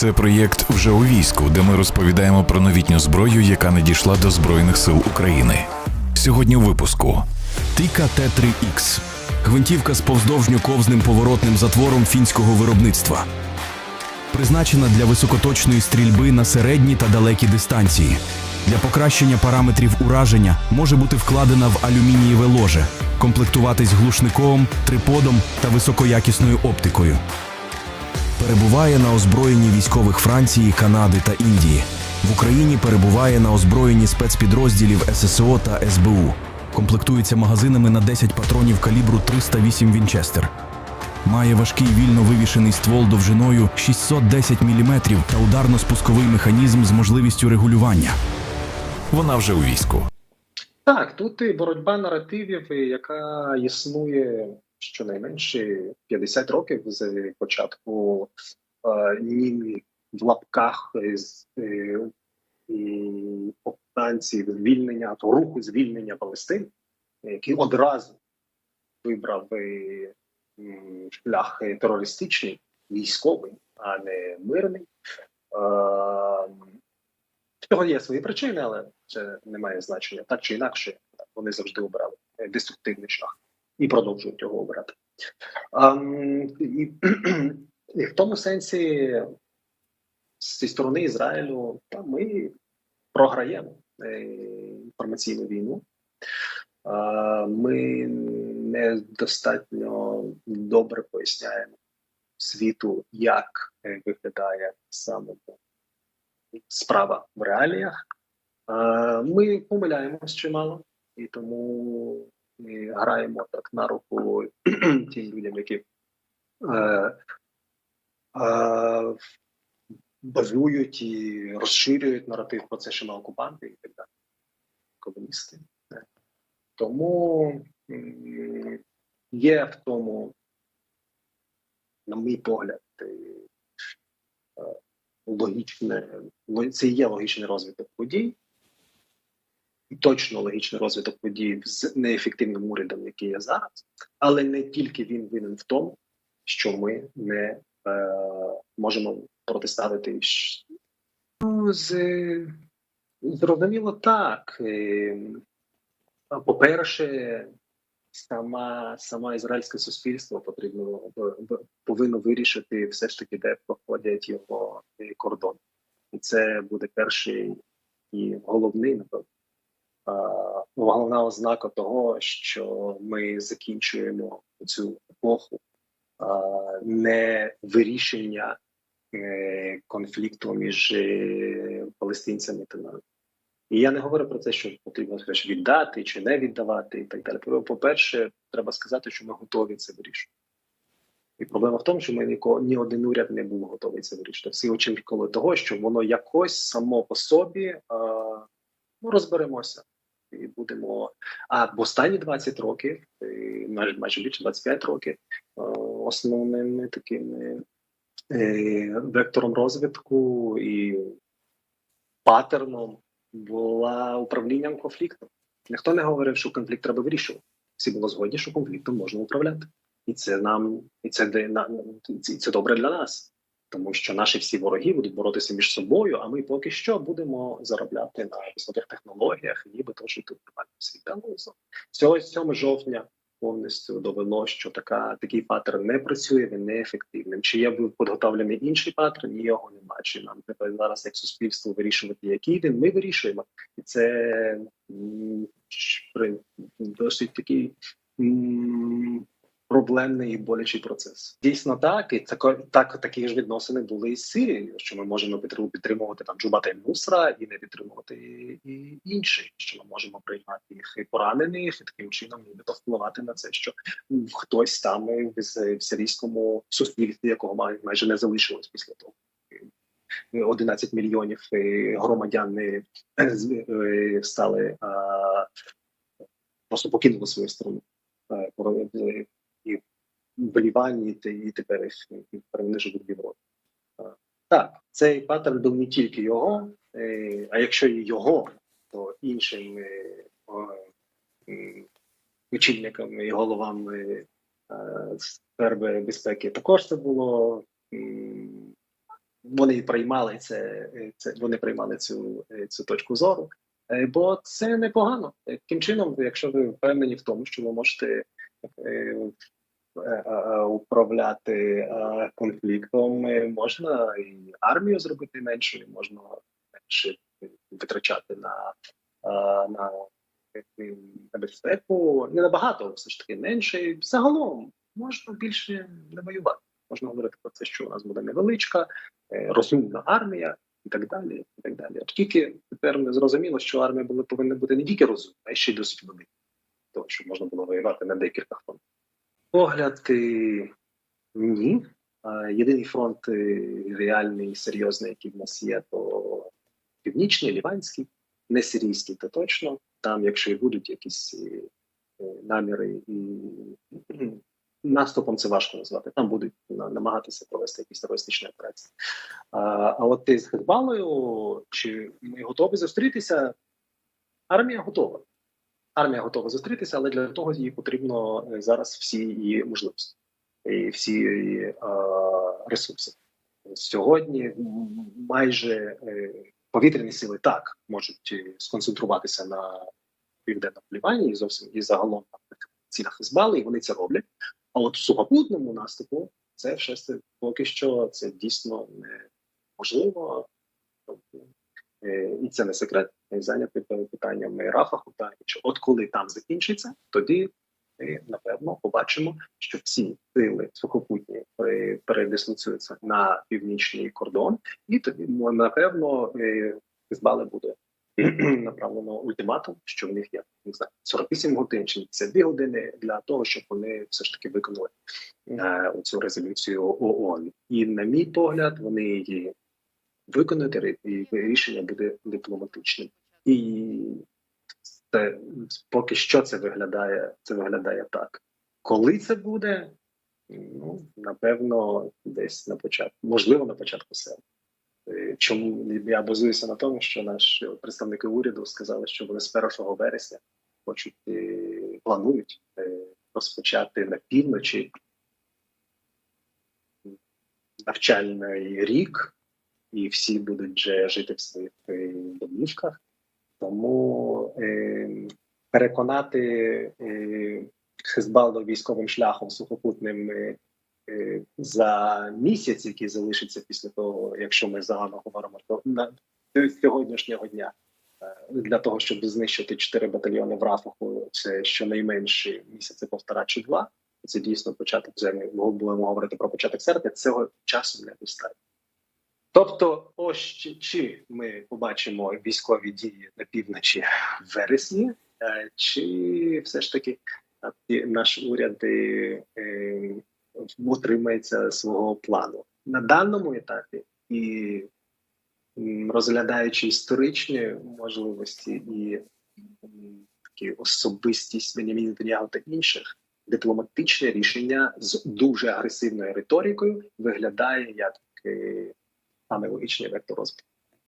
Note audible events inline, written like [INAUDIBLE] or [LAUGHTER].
Це проєкт вже у війську, де ми розповідаємо про новітню зброю, яка надійшла до Збройних сил України. Сьогодні у випуску Тика Т3Х. Гвинтівка з повздовжньо-ковзним поворотним затвором фінського виробництва. Призначена для високоточної стрільби на середні та далекі дистанції. Для покращення параметрів ураження може бути вкладена в алюмінієве ложе, комплектуватись глушником, триподом та високоякісною оптикою. Перебуває на озброєнні військових Франції, Канади та Індії. В Україні перебуває на озброєнні спецпідрозділів ССО та СБУ. Комплектується магазинами на 10 патронів калібру 308 Вінчестер. Має важкий вільно вивішений ствол довжиною 610 мм та ударно-спусковий механізм з можливістю регулювання. вона вже у війську. Так, тут і боротьба наративів, яка існує щонайменше 50 років з початку е, ні в лапках з е, повстанців звільнення то руху звільнення Палестини, який одразу вибрав е, шлях терористичний, військовий, а не мирний. Е, в цього є свої причини, але це не має значення. Так чи інакше, вони завжди обирали е, деструктивний шлях і продовжують його обирати. І, і в тому сенсі, зі сторони Ізраїлю, та ми програємо е, інформаційну війну. А, Ми недостатньо добре поясняємо світу, як виглядає саме справа в реаліях. Ми помиляємось чимало, і тому ми граємо так на руку [CLEARS THROAT] тим людям, які е, е, базують і розширюють наратив про це, що ми окупанти і так далі. Комуністи. Тому є в тому, на мій погляд, е, е, логічне, це є логічний розвиток подій, і точно логічний розвиток подій з неефективним урядом, який є зараз, але не тільки він винен в тому, що ми не е, можемо протиставити. Ну, з, зрозуміло, так. Е, по-перше, сама, сама ізраїльське суспільство потрібно повинно вирішити все ж таки, де проходять його е, кордон. І це буде перший і головний, напевно, головна ознака того, що ми закінчуємо цю епоху не вирішення е, конфлікту між е, палестинцями та нами. І я не говорю про те, що потрібно скажімо, віддати чи не віддавати, і так далі. По-перше, треба сказати, що ми готові це вирішувати. І проблема в тому, що ми нікого ні один уряд не був готовий це вирішити. Всі очікували того, що воно якось само по собі ну, розберемося. І будемо. А в останні 20 років, майже майже більше 25 років, е, основними такими е, вектором розвитку і паттерном була управлінням конфліктом. Ніхто не говорив, що конфлікт треба вирішувати. Всі були згодні, що конфліктом можна управляти, і це нам, і це де це добре для нас, тому що наші всі вороги будуть боротися між собою. А ми поки що будемо заробляти на високих технологіях, і нібито жити в нормальному світі. Цього 7 жовтня повністю довело, що така такий паттерн не працює, він не ефективним. Чи є підготовлений інший паттерн? Ні, його немає. Чи нам треба зараз як суспільство вирішувати, який він? Ми вирішуємо, і це досить такий. Проблемний і болячий процес. Дійсно так, і тако, так такі ж відносини були із Сирією, що ми можемо підтримувати там Джубата Нусра і не підтримувати і, і інші, що ми можемо приймати їх і поранених, і таким чином нібито впливати на це, що хтось там в, сирійському суспільстві, якого майже не залишилось після того. е, 11 мільйонів е, громадян е, е, стали просто покинули свою страну. Е, в Лівані, і, і тепер їх- і вони живуть в Європі. Так, цей паттерн був не тільки його, е, а якщо і його, то іншим е, очільникам і головам е, безпеки також це було вони приймали це, це вони приймали цю, цю точку зору. Бо це непогано. Таким чином, якщо ви впевнені в тому, що ви можете управляти е, конфліктом, е, можна і армію зробити меншою, можна менше витрачати на, е, на, е, на безпеку. Не набагато, все ж таки менше. І Загалом можна більше не воювати. Можна говорити про це, що у нас буде невеличка, е, розумна армія і так далі. І так далі. От тільки тепер не зрозуміло, що армія була повинна бути не тільки розумна, а ще й досвідчена, того, щоб можна було воювати на декілька фронтах. Погляд е, ні. Єдиний фронт е, реальний, серйозний, який в нас є, то північний, ліванський, не сирійський, то точно. Там, якщо і будуть якісь е, наміри і [CLEARS THROAT] наступом це важко назвати. Там будуть намагатися провести якісь терористичні операції. А, а от ти з Хезбалою, чи ми готові зустрітися? Армія готова. Армія готова зустрітися, але для того їй потрібно е, зараз всі її можливості і всі її е, ресурси. Сьогодні майже е, повітряні сили так можуть сконцентруватися на південному Лівані і зовсім і загалом на цілях Хезбали, і вони це роблять. А от в сухопутному наступу це все поки що це дійсно неможливо. Тобто, е, І це не секрет. Ми зайняті питаннями Рафаху та іншого. От коли там закінчиться, тоді ми напевно побачимо, що всі сили сухопутні пере- передислоцюються на північний кордон, і тоді ну, напевно е, Хезбали буде направлено ультиматум, що в них є не знаю 48 годин чи 52 години для того, щоб вони все ж таки виконали е, цю резолюцію ООН. І на мій погляд, вони її виконують, і і рішення буде дипломатичним. І це поки що це виглядає. Це виглядає так. Коли це буде? Ну напевно, десь на початку, можливо, на початку серпня. Е, Чому я базуюся на тому, що наші представники уряду сказали, що вони з 1 вересня хочуть е, планують е, розпочати на півночі навчальний рік, і всі будуть жити в своїх е, домівках. Тому е, переконати е, Хезбалду військовим шляхом сухопутним е, е, за місяць, який залишиться після того, якщо ми загально говоримо то на сьогоднішнього дня, е, для того, щоб знищити чотири батальйони в Рафаху, це щонайменше місяці півтора чи два. Це дійсно початок зими. Ми будемо говорити про початок серпня. Цього часу недостатньо. Тобто, ось чи, ми побачимо військові дії на півночі в вересні, е, чи все ж таки е, наш уряд е, утримається свого плану. На даному етапі і розглядаючи історичні можливості і такі особистість Беняміна Нетаньягу та інших, дипломатичне рішення з дуже агресивною риторикою виглядає як máme ulične vektorozpor.